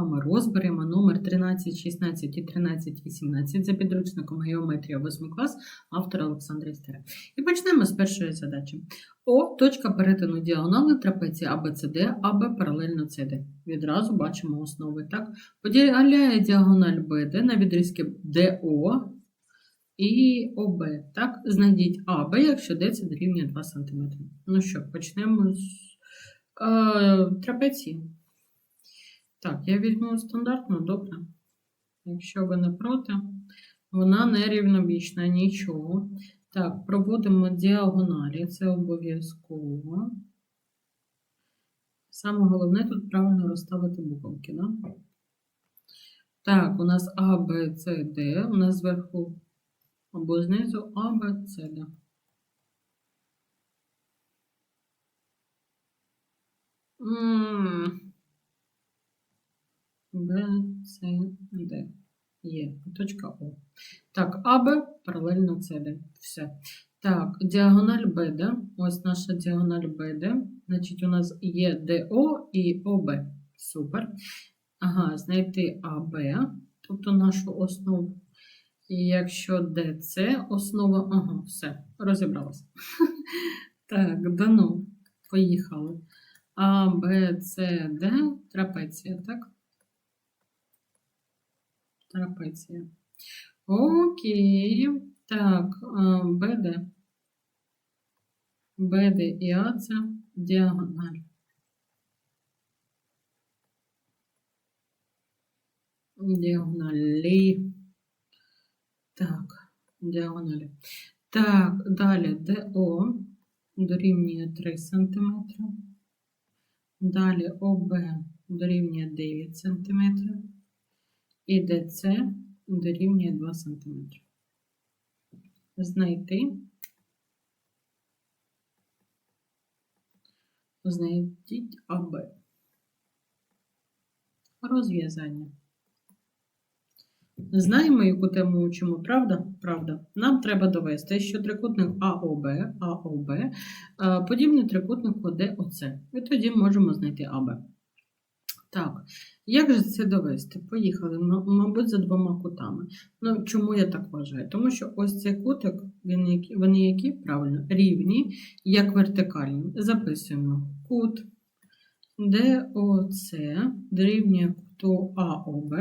вами розберемо номер 13, 16 і 13, 18 за підручником геометрія 8 клас автора Олександра Істера. І почнемо з першої задачі. О, точка перетину діагонали трапеції ABCD, АБ паралельно CD. Відразу бачимо основи. Так? Поділяє діагональ BD на відрізки DO і ОБ. Так? Знайдіть АБ, якщо D це дорівнює 2 см. Ну що, почнемо з е, трапеції. Так, я візьму стандартну, добре. Якщо ви не проти, вона не рівнобічна, нічого. Так, проводимо діагоналі, це обов'язково. Саме головне тут правильно розставити буковки, да? Так, у нас А, Б, С, Д. У нас зверху або знизу А, Б, С, Д. М. Б, С, Д. Є. Точка О. Так, АБ паралельно СД. Все. Так, діагональ БД. Ось наша діагональ БД. Значить, у нас є ДО і ОБ. Супер. Ага, знайти АБ, тобто нашу основу. І якщо ДЦ основа, ага, все, розібралася. Так, дано. Поїхали. А, Б, С, Д, трапеція, так? Трапеція. Окей. Так, БД. БД і АЦ діагональ. Діагоналі. Так, діагоналі. Так, далі ДО дорівнює 3 см. Далі ОБ дорівнює 9 см. І ДЦ дорівнює 2 см. Знайти. Знайдіть АБ. Розв'язання. Знаємо, яку тему учимо, правда? Правда. Нам треба довести, що трикутник АОБ, АОБ е, подібний трикутнику ДОЦ. І тоді можемо знайти АБ. Так, як же це довести? Поїхали, мабуть, за двома кутами. Ну, чому я так вважаю? Тому що ось цей кутик, він які, вони які? Правильно, рівні, як вертикальні. Записуємо кут ДОЦ дорівнює куту АОБ,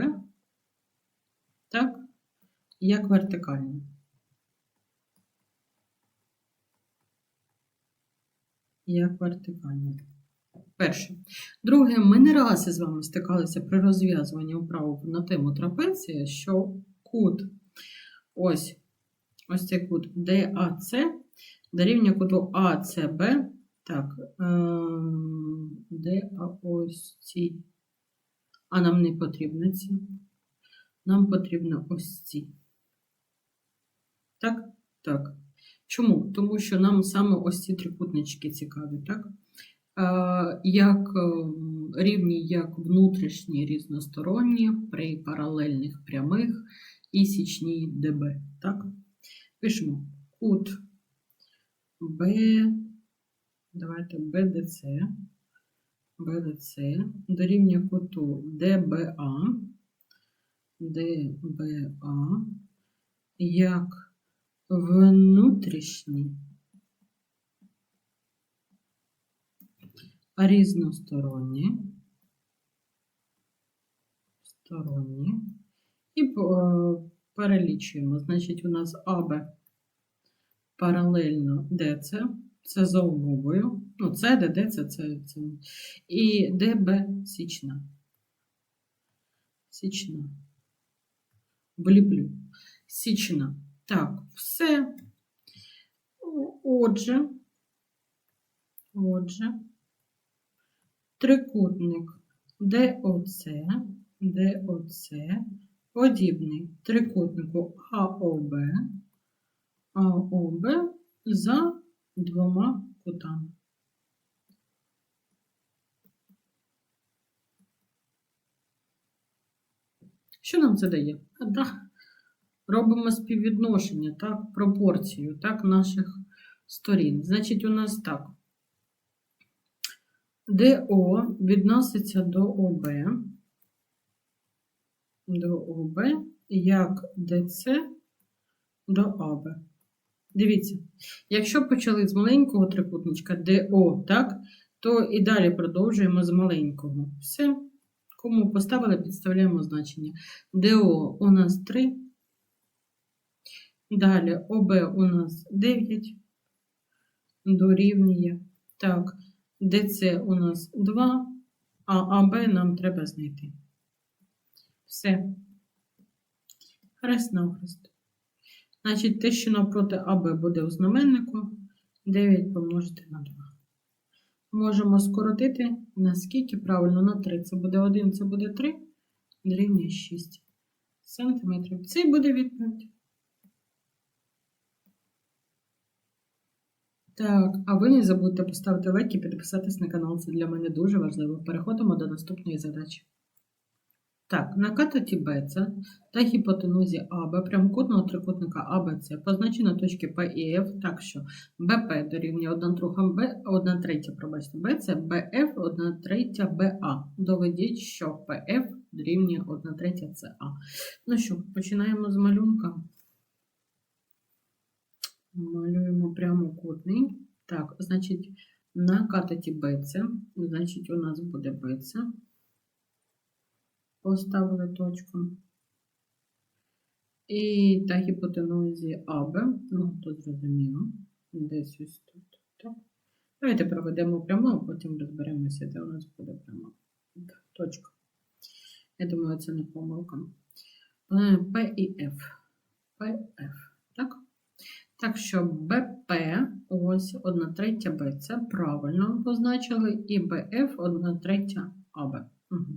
так, як вертикальні. Як вертикальні. Перше. Друге, ми не раз із вами стикалися при розв'язуванні вправу на тему трапеція, що кут, ось, ось цей кут DAC дорівнює куту ACB, так, ем, де ось ці, а нам не потрібно ці, нам потрібно ось ці. Так, так. Чому? Тому що нам саме ось ці трикутнички цікаві, так? Е, як ем, рівні як внутрішні різносторонні при паралельних прямих і січній ДБ. Так? Пишемо кут Б, давайте БДЦ, БДЦ дорівнює куту ДБА, ДБА як внутрішній різносторонні, сторонні. І е, перелічуємо. Значить, у нас АБ паралельно ДЦ, це за умовою. Ну, це ДД, це, це, це. І ДБ січна. Січна. Вліплю. Січна. Так, все. Отже, отже, трикутник ДОЦ, ДОЦ подібний трикутнику АОБ, АОБ за двома кутами. Що нам це дає? А, да. Робимо співвідношення, так, пропорцію так, наших сторін. Значить, у нас так. ДО відноситься до ОБ, до ОБ, як ДЦ до АБ. Дивіться, якщо почали з маленького трикутничка ДО, так, то і далі продовжуємо з маленького. Все. Кому поставили, підставляємо значення. ДО у нас 3. Далі ОБ у нас 9. Дорівнює. Так, ДЦ у нас 2, а АБ нам треба знайти. Все. Хрест навхрест. Значить, те, що навпроти АБ буде у знаменнику, 9 помножити на 2. Можемо скоротити наскільки правильно на 3. Це буде 1, це буде 3, дорівнює 6 сантиметрів. Це буде відповідь. Так, а ви не забудьте поставити лайк і підписатись на канал. Це для мене дуже важливо. Переходимо до наступної задачі. Так, на катеті БЦ та гіпотенузі АБ прямокутного трикутника АБЦ позначено точки П і Ф так, що БП дорівнює 1 друга Б, 1 третя, пробачте, БЦ, БФ 1 третя БА. Доведіть, що ПФ дорівнює 1 третя СА. Ну що, починаємо з малюнка. Малюємо прямокутний. Так, значить, на катеті БЦ, значить, у нас буде БЦ. Поставили точку. І та гіпотенузі АБ, ну, тут зрозуміло, десь ось тут. Так. Давайте проведемо прямо, а потім розберемося, де у нас буде прямо точка. Я думаю, це не помилка. Е, П і Ф. ПФ. Так? Так що БП, ось 1 третя Б, це правильно позначили, і БФ 1 третя АБ.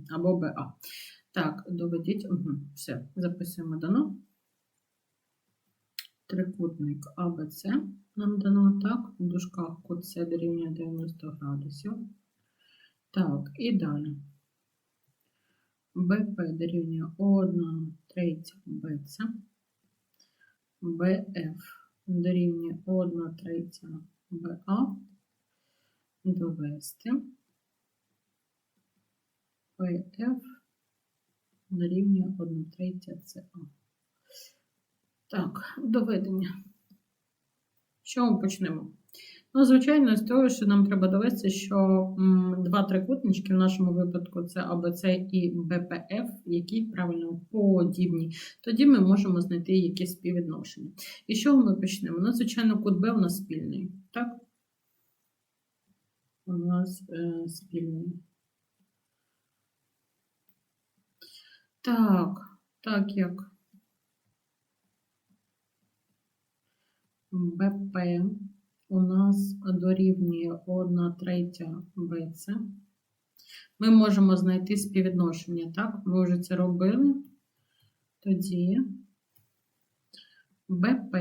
Або БА. Так, доведіть. Все, записуємо дано. Трикутник АБЦ нам дано так. В дужках кут С дорівнює 90 градусів. Так, і далі. БП дорівнює 1 третя БЦ. БФ дорівнює 1 третя БА. Довести. ПФ дорівнює 1 третя СА. Так, доведення. Що ми почнемо? Ну, звичайно, з того, що нам треба довести, що два трикутнички в нашому випадку це АБЦ і БПФ, які правильно подібні. Тоді ми можемо знайти якісь співвідношення. І чого ми почнемо? Ну, звичайно, кут Б у нас спільний. Так? У нас е, спільний. Так, так як БП у нас дорівнює 1 третя БЦ. Ми можемо знайти співвідношення, так? Ми вже це робили. Тоді БП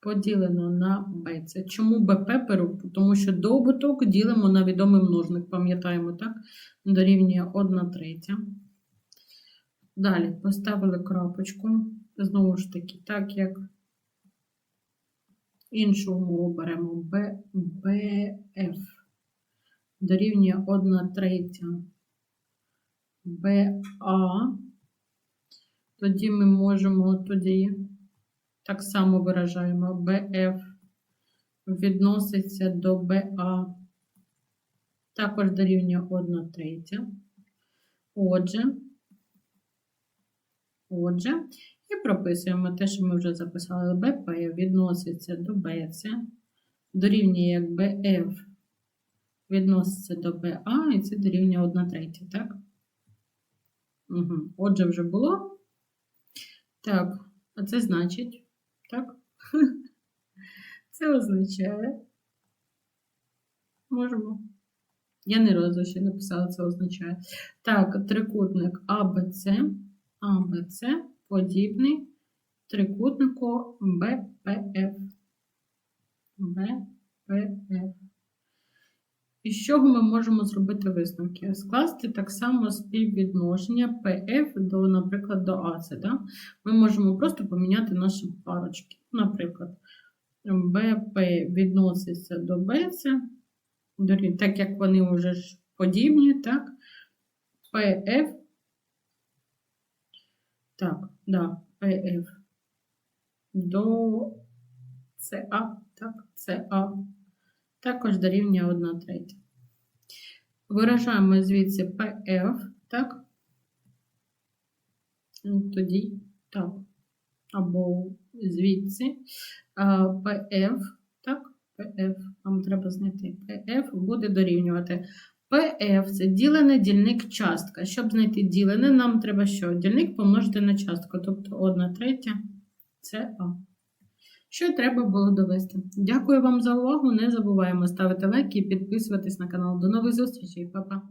поділено на БЦ. Чому БП беру? Тому що добуток ділимо на відомий множник, пам'ятаємо, так? Дорівнює 1 третя. Далі поставили крапочку. Знову ж таки, так як іншу умову беремо Б, дорівнює 1 третя. БА, тоді ми можемо тоді так само виражаємо БФ відноситься до БА, також дорівнює 1 третя. Отже, Отже, і прописуємо те, що ми вже записали БП, відноситься до БЦ, дорівнює як БФ відноситься до БА, і це дорівнює 1 третя, так? Угу. Отже, вже було. Так, а це значить, так? Це означає. Можемо. Я не разу ще написала, це означає. Так, трикутник АБЦ. АБЦ подібний трикутнику БПФ. БПФ. І з чого ми можемо зробити висновки? Скласти так само співвідношення ПФ до, наприклад, до АЦ. Да? Ми можемо просто поміняти наші парочки. Наприклад, БП відноситься до БЦ, так як вони вже ж подібні, так? ПФ Так, да, ПФ до СА, так, СА. Також дорівнює 1 третя. Виражаємо звідси ПФ, так? Ну, Тоді так. Або звідси ПФ, так? ПФ, нам треба знайти ПФ, буде дорівнювати. ПФ це ділене дільник частка. Щоб знайти ділене, нам треба що? Дільник помножити на частку, тобто 1 третя це А. Що треба було довести? Дякую вам за увагу. Не забуваємо ставити лайки і підписуватись на канал. До нових зустрічей, Па-па!